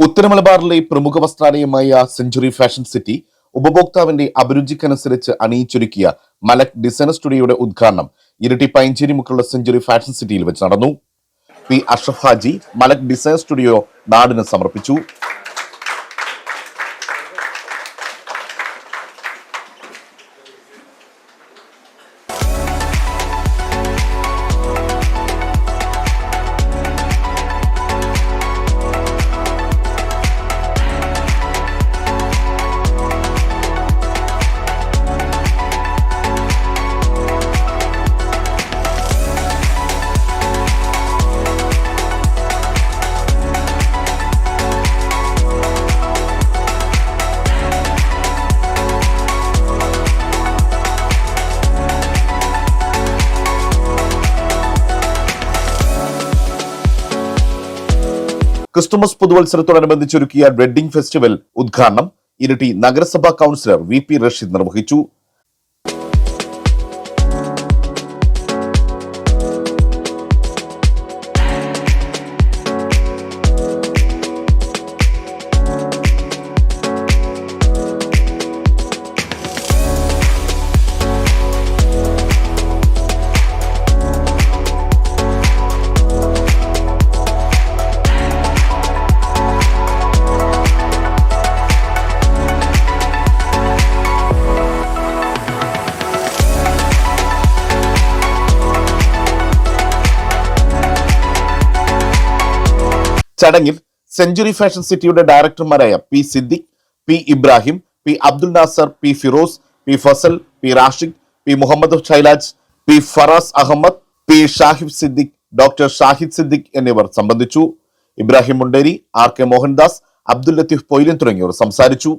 ഉത്തര മലബാറിലെ പ്രമുഖ വസ്ത്രാലയമായ century fashion city ഉപഭോക്താവിന്റെ അഭിരുചിക്കനുസരിച്ച് അണിയിച്ചൊരുക്കിയ മലക് ഡിസൈനർ സ്റ്റുഡിയോയുടെ ഉദ്ഘാടനം ഇരട്ടി പൈഞ്ചേരി മുക്കുള്ള സെഞ്ചുറി ഫാഷൻ സിറ്റിയിൽ വെച്ച് നടന്നു. P Ashraf Haji Malak design studio നാടിന് സമർപ്പിച്ചു. ക്രിസ്തുമസ് പുതുവത്സരത്തോടനുബന്ധിച്ചൊരുക്കിയ വെഡ്ഡിംഗ് ഫെസ്റ്റിവൽ ഉദ്ഘാടനം ഇരിട്ടി നഗരസഭാ കൗൺസിലർ വി പി റഷീദ് നിർവഹിച്ചു. ചടങ്ങിൽ സെഞ്ചുറി ഫാഷൻ സിറ്റിയുടെ ഡയറക്ടർമാരായ P Siddique P Ibrahim P Abdul Nasser P Firoz P Fazal P Rashid P Muhammad Shailaj P Faraz Ahmed P Shahib Siddique doctor Shahid Siddique എന്നിവർ സംബന്ധിച്ചു. Ibrahim Munderi R K Mohandas Abdul Latheef Poyilan തുടങ്ങിയവർ സംസാരിച്ചു.